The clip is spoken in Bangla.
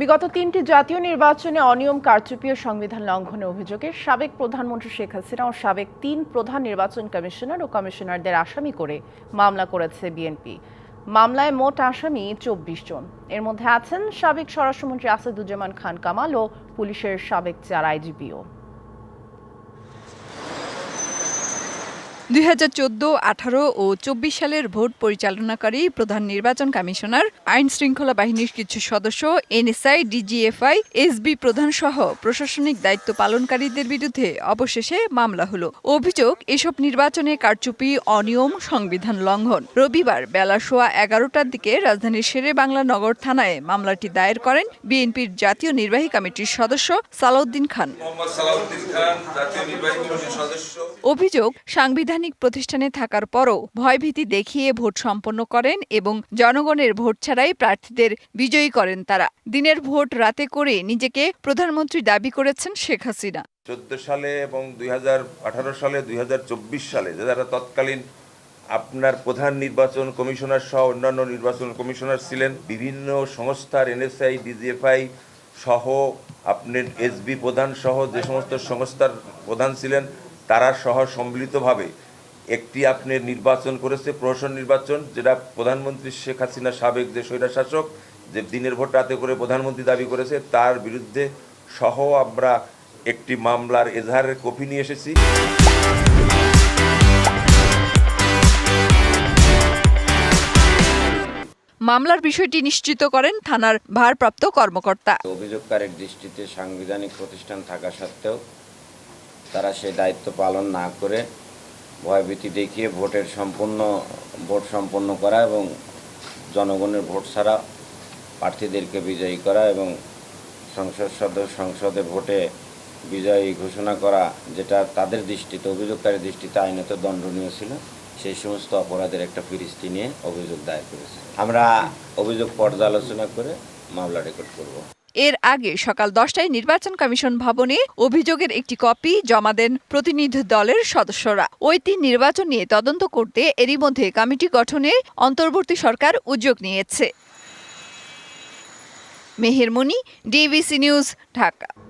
বিগত তিনটি জাতীয় নির্বাচনে অনিয়ম কারচুপি ও সংবিধান লঙ্ঘনের অভিযোগে সাবেক প্রধানমন্ত্রী শেখ হাসিনা ও সাবেক তিন প্রধান নির্বাচন কমিশনার ও কমিশনারদের আসামি করে মামলা করেছে বিএনপি। মামলায় মোট আসামি চব্বিশ জন। এর মধ্যে আছেন সাবেক স্বরাষ্ট্রমন্ত্রী আসাদুজ্জামান খান কামাল ও পুলিশের সাবেক চার আইজিপিও। দুই হাজার চোদ্দ আঠারো ও চব্বিশ সালের ভোট পরিচালনাকারী প্রধান নির্বাচন কমিশনার আইন শৃঙ্খলা বাহিনীর কিছু সদস্য এনএসআই ডিজিএফআই এসবি প্রধান সহ প্রশাসনিক দায়িত্ব পালনকারীদের বিরুদ্ধে অবশেষে মামলা হলো। অভিযোগ এসব নির্বাচনে কারচুপি অনিয়ম সংবিধান লঙ্ঘন। রবিবার বেলা সোয়া এগারোটার দিকে রাজধানীর শেরে বাংলা নগর থানায় মামলাটি দায়ের করেন বিএনপির জাতীয় নির্বাহী কমিটির সদস্য সালাউদ্দিন খান। অভিযোগ সালাউদ্দিন সাংবিধানিক প্রতিষ্ঠানে থাকার পরও ভয়ভীতি দেখিয়ে ভোট সম্পন্ন করেন এবং জনগণের ভোট ছাড়াই প্রার্থীদের বিজয়ী করেন তারা। দিনের ভোট রাতে করে নিজেকে প্রধানমন্ত্রী দাবি করেছেন শেখ হাসিনা। চোদ্দ সালে এবং দুই হাজার আঠারো সালে, দুই হাজার চব্বিশ সালে যারা তৎকালীন আপনার প্রধান নির্বাচন কমিশনার সহ অন্যান্য নির্বাচন কমিশনার ছিলেন, বিভিন্ন সংস্থার এনএসআই, ডিজিএফআই সহ আপনার এসবি প্রধান সহ যে সমস্ত সংস্থার প্রধান ছিলেন, তারা সহ সম্মিলিতভাবে একটি আপনি নির্বাচন করেছে প্রশাসন নির্বাচন যেটা প্রধানমন্ত্রী শেখ হাসিনা সাবেক যে স্বৈরাশাসক যে দিনের ভোট রাতে করে প্রধানমন্ত্রী দাবি করেছে তার বিরুদ্ধে সহ আমরা একটি মামলার এজাহারের কপি নিয়ে এসেছি। মামলার বিষয়টি নিশ্চিত করেন থানার ভারপ্রাপ্ত কর্মকর্তা। অভিযোগকারীর দৃষ্টিতে সাংবিধানিক প্রতিষ্ঠান থাকা সত্ত্বেও তারা সেই দায়িত্ব পালন না করে ভয়ভীতি দেখিয়ে ভোটের সম্পূর্ণ, ভোট সম্পন্ন করা এবং জনগণের ভোট ছাড়া প্রার্থীদেরকে বিজয়ী করা এবং সংসদ সদস্য সংসদে ভোটে বিজয়ী ঘোষণা করা, যেটা তাদের দৃষ্টিতে অভিযোগকারীর দৃষ্টিতে আইনত দণ্ডনীয় ছিল, সেই সমস্ত অপরাধের একটা ফিরিস্তি নিয়ে অভিযোগ দায়ের করেছে। আমরা অভিযোগ পর্যালোচনা করে মামলা রেকর্ড করব। এর আগে সকাল দশটায় নির্বাচন কমিশন ভবনে অভিযোগের একটি কপি জমা দেন প্রতিনিধি দলের সদস্যরা। ওই তিন নির্বাচন নিয়ে তদন্ত করতে এরই মধ্যে কমিটি গঠনে অন্তর্বর্তী সরকার উদ্যোগ নিয়েছে। Mehermoni, DBC news, Dhaka.